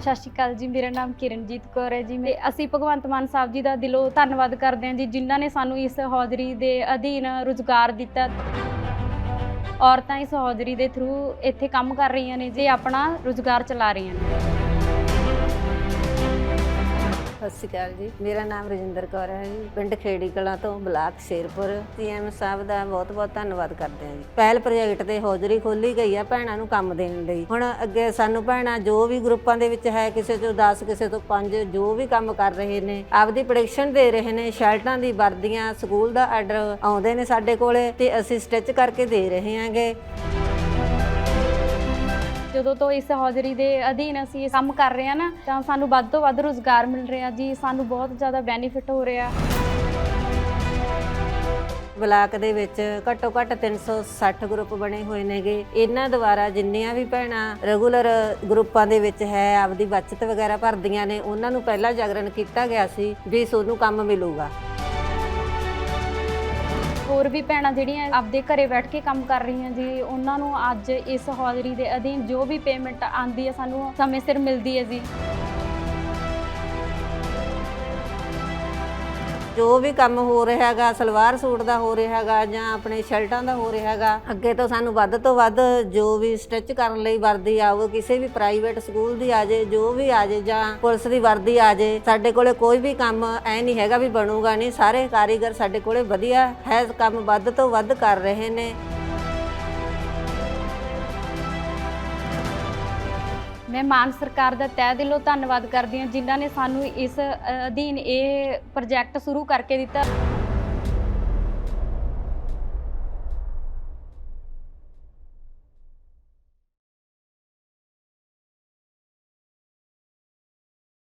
ਸਤਿ ਸ਼੍ਰੀ ਅਕਾਲ ਜੀ, ਮੇਰਾ ਨਾਮ ਕਿਰਨਜੀਤ ਕੌਰ ਹੈ ਜੀ। ਮੈਂ ਅਸੀਂ ਭਗਵੰਤ ਮਾਨ ਸਾਹਿਬ ਜੀ ਦਾ ਦਿਲੋਂ ਧੰਨਵਾਦ ਕਰਦੇ ਹਾਂ ਜੀ, ਜਿਨ੍ਹਾਂ ਨੇ ਸਾਨੂੰ ਇਸ ਹੌਜ਼ਰੀ ਦੇ ਅਧੀਨ ਰੁਜ਼ਗਾਰ ਦਿੱਤਾ। ਔਰਤਾਂ ਇਸ ਹੌਜ਼ਰੀ ਦੇ ਥਰੂ ਇੱਥੇ ਕੰਮ ਕਰ ਰਹੀਆਂ ਨੇ ਜੀ, ਆਪਣਾ ਰੁਜ਼ਗਾਰ ਚਲਾ ਰਹੀਆਂ ਨੇ। ਸਤਿ ਸ਼੍ਰੀ ਅਕਾਲ ਜੀ। ਮੇਰਾ ਨਾਮ ਰਜਿੰਦਰ ਕੌਰ ਹੈ ਜੀ। ਪਿੰਡ ਖੇੜੀ ਕਲਾਂ ਤੋਂ ਬਲਾਕ ਸ਼ੇਰਪੁਰ। ਸੀਐਮ ਸਾਹਿਬ ਦਾ ਬਹੁਤ ਬਹੁਤ ਧੰਨਵਾਦ ਕਰਦੇ ਹਾਂ ਜੀ। ਪਹਿਲ ਪ੍ਰੋਜੈਕਟ ਤੇ ਹੌਜ਼ਰੀ ਖੋਲੀ ਗਈ ਆ, ਭੈਣਾਂ ਨੂੰ ਕੰਮ ਦੇਣ ਲਈ। ਹੁਣ ਅੱਗੇ ਸਾਨੂੰ ਭੈਣਾਂ ਜੋ ਵੀ ਗਰੁੱਪਾਂ ਦੇ ਵਿੱਚ ਹੈ, ਕਿਸੇ ਤੋਂ 10 ਕਿਸੇ ਤੋਂ 5 ਜੋ ਵੀ ਕੰਮ ਕਰ ਰਹੇ ਨੇ, ਆਪਦੀ ਪ੍ਰੋਡਕਸ਼ਨ ਦੇ ਰਹੇ ਨੇ, ਸ਼ਰਟਾਂ ਦੀ ਵਰਦੀਆਂ, ਸਕੂਲ ਦਾ ਆਰਡਰ ਆਉਂਦੇ ਨੇ ਸਾਡੇ ਕੋਲੇ ਤੇ ਅਸੀਂ ਸਟਿਚ ਕਰਕੇ ਦੇ ਰਹੇ ਹਾਂਗੇ। ਜਦੋਂ ਤੋਂ ਇਸ ਹੌਜ਼ਰੀ ਦੇ ਅਧੀਨ ਅਸੀਂ ਇਹ ਕੰਮ ਕਰ ਰਹੇ ਹਾਂ ਨਾ, ਤਾਂ ਸਾਨੂੰ ਵੱਧ ਤੋਂ ਵੱਧ ਰੁਜ਼ਗਾਰ ਮਿਲ ਰਿਹਾ ਜੀ, ਸਾਨੂੰ ਬਹੁਤ ਜ਼ਿਆਦਾ ਬੈਨੀਫਿਟ ਹੋ ਰਿਹਾ। ਬਲਾਕ ਦੇ ਵਿੱਚ ਘੱਟੋ ਘੱਟ 360 ਗਰੁੱਪ ਬਣੇ ਹੋਏ ਨੇਗੇ। ਇਹਨਾਂ ਦੁਆਰਾ ਜਿੰਨੀਆਂ ਵੀ ਭੈਣਾਂ ਰੈਗੂਲਰ ਗਰੁੱਪਾਂ ਦੇ ਵਿੱਚ ਹੈ, ਆਪਦੀ ਬਚਤ ਵਗੈਰਾ ਭਰਦੀਆਂ ਨੇ, ਉਹਨਾਂ ਨੂੰ ਪਹਿਲਾਂ ਜਾਗਰਣ ਕੀਤਾ ਗਿਆ ਸੀ ਵੀ ਸੋਨੂੰ ਕੰਮ ਮਿਲੂਗਾ। ਹੋਰ ਵੀ ਭੈਣਾਂ ਜਿਹੜੀਆਂ ਆਪਦੇ ਘਰੇ ਬੈਠ ਕੇ ਕੰਮ ਕਰ ਰਹੀਆਂ ਜੀ, ਉਹਨਾਂ ਨੂੰ ਅੱਜ ਇਸ ਹੌਜ਼ਰੀ ਦੇ ਅਧੀਨ ਜੋ ਵੀ ਪੇਮੈਂਟ ਆਂਦੀ ਹੈ, ਸਾਨੂੰ ਸਮੇਂ ਸਿਰ ਮਿਲਦੀ ਹੈ ਜੀ। ਜੋ ਵੀ ਕੰਮ ਹੋ ਰਿਹਾ ਹੈਗਾ, ਸਲਵਾਰ ਸੂਟ ਦਾ ਹੋ ਰਿਹਾ ਹੈਗਾ ਜਾਂ ਆਪਣੇ ਸ਼ਰਟਾਂ ਦਾ ਹੋ ਰਿਹਾ ਹੈਗਾ, ਅੱਗੇ ਤੋਂ ਸਾਨੂੰ ਵੱਧ ਤੋਂ ਵੱਧ ਜੋ ਵੀ ਸਟਿਚ ਕਰਨ ਲਈ ਵਰਦੀ ਆਵੇ ਕਿਸੇ ਵੀ ਪ੍ਰਾਈਵੇਟ ਸਕੂਲ ਦੀ ਆ ਜੇ, ਜੋ ਵੀ ਆ ਜੇ ਜਾਂ ਪੁਲਿਸ ਦੀ ਵਰਦੀ ਆ ਜੇ, ਸਾਡੇ ਕੋਲੇ ਕੋਈ ਵੀ ਕੰਮ ਐ ਨਹੀਂ ਹੈਗਾ ਵੀ ਬਣੂਗਾ ਨਹੀਂ, ਸਾਰੇ ਕਾਰੀਗਰ ਸਾਡੇ ਕੋਲੇ ਵਧੀਆ ਹੈ, ਕੰਮ ਵੱਧ ਤੋਂ ਵੱਧ ਕਰ ਰਹੇ ਨੇ। ਮੈਂ ਮਾਨ ਸਰਕਾਰ ਦਾ ਤਹਿ ਦਿਲੋਂ ਧੰਨਵਾਦ ਕਰਦੀ ਹਾਂ ਜਿਨ੍ਹਾਂ ਨੇ ਸਾਨੂੰ ਇਸ ਅਧੀਨ ਇਹ ਪ੍ਰੋਜੈਕਟ ਸ਼ੁਰੂ ਕਰਕੇ ਦਿੱਤਾ।